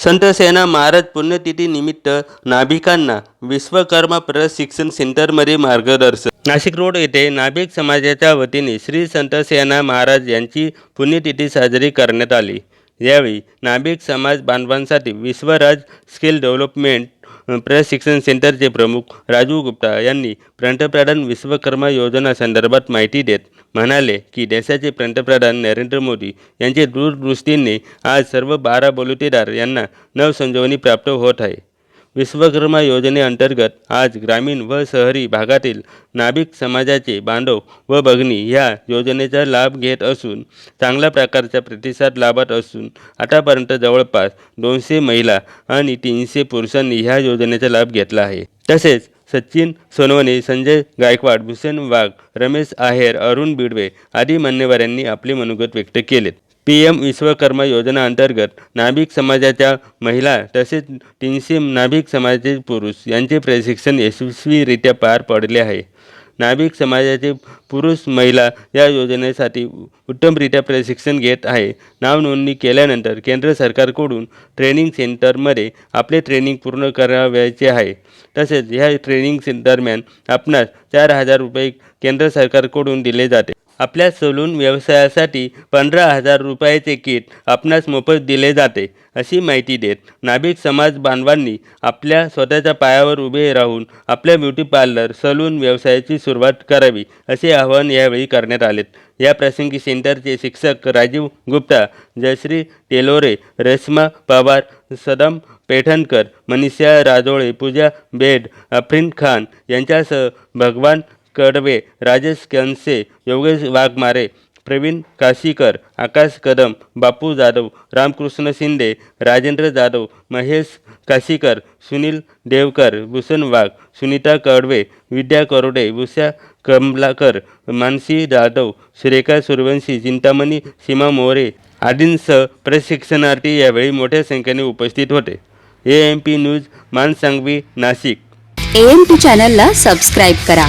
संत सेना महाराज पुण्यतिथी निमित्त नाभिकांना विश्वकर्मा प्रशिक्षण सेंटरमध्ये मार्गदर्शन. नाशिक रोड येथे नाभिक समाजाच्या वतीने श्री संत सेना महाराज यांची पुण्यतिथी साजरी करण्यात आली. यावेळी नाभिक समाज बांधवांसाठी विश्वराज स्किल डेव्हलपमेंट प्रशिक्षण सेंटरचे प्रमुख राजू गुप्ता यांनी पंतप्रधान विश्वकर्मा योजना संदर्भात माहिती देत म्हणाले की देशाचे पंतप्रधान नरेंद्र मोदी यांचे दूरदृष्टीने आज सर्व बारा बलुतेदार यांना नवसंजीवनी प्राप्त होत आहे. विश्वकर्मा योजनेअंतर्गत आज ग्रामीण व शहरी भागातील नाभिक समाजाचे बांधव व भगिनी ह्या योजनेचा लाभ घेत असून चांगल्या प्रकारचा प्रतिसाद लाभत असून आतापर्यंत जवळपास दोनशे महिला आणि तीनशे पुरुषांनी ह्या योजनेचा लाभ घेतला आहे. तसेच सचिन सोनवणे संजय गायकवाड भूषण वाघ रमेश आहेर अरुण बिडवे आदी मान्यवरांनी आपले मनोगत व्यक्त केलेत. पी एम विश्वकर्मा योजना अंतर्गत नाभिक समाजाच्या महिला तसेच तीनशे नाभिक समाजाचे पुरुष यांचे प्रशिक्षण यशस्वीरित्या पार पडले आहे. नाभिक समाजाचे पुरुष महिला या योजनेसाठी उत्तमरित्या प्रशिक्षण घेत आहे. नावनोंदणी केल्यानंतर केंद्र सरकारकडून ट्रेनिंग सेंटरमध्ये आपले ट्रेनिंग पूर्ण करावयाचे आहे. तसेच ह्या ट्रेनिंग दरम्यान आपणास चार हजार रुपये केंद्र सरकारकडून दिले जाते. आपल्या सलून व्यवसायासाठी पंधरा हजार रुपयाचे किट आपणास मोफत दिले जाते अशी माहिती देत नाभिक समाज बांधवांनी आपल्या स्वतःच्या पायावर उभे राहून आपल्या ब्युटी पार्लर सलून व्यवसायाची सुरुवात करावी असे आवाहन यावेळी करण्यात आले. या प्रसंगी सेंटरचे शिक्षक राजीव गुप्ता जयश्री टेलोरे रेश्मा पवार सदम पेठणकर मनीषा राजोळे पूजा बेड अफरीन खान यांच्यासह भगवान कडवे राजेश कनसे योगेश वाघमारे प्रवीण काशीकर आकाश कदम बापू जाधव रामकृष्ण शिंदे राजेंद्र जाधव महेश काशीकर सुनील देवकर भूषण वाघ सुनीता कडवे विद्या करोडे उषा कमलाकर मानसी जाधव सुरेखा सूर्यवंशी चिंतामणी सीमा मोरे आदींसह प्रशिक्षणार्थी यावेळी मोठ्या संख्येने उपस्थित होते. ए एम पी न्यूज मानसांगवी नाशिक. एम पी चॅनलला सबस्क्राईब करा.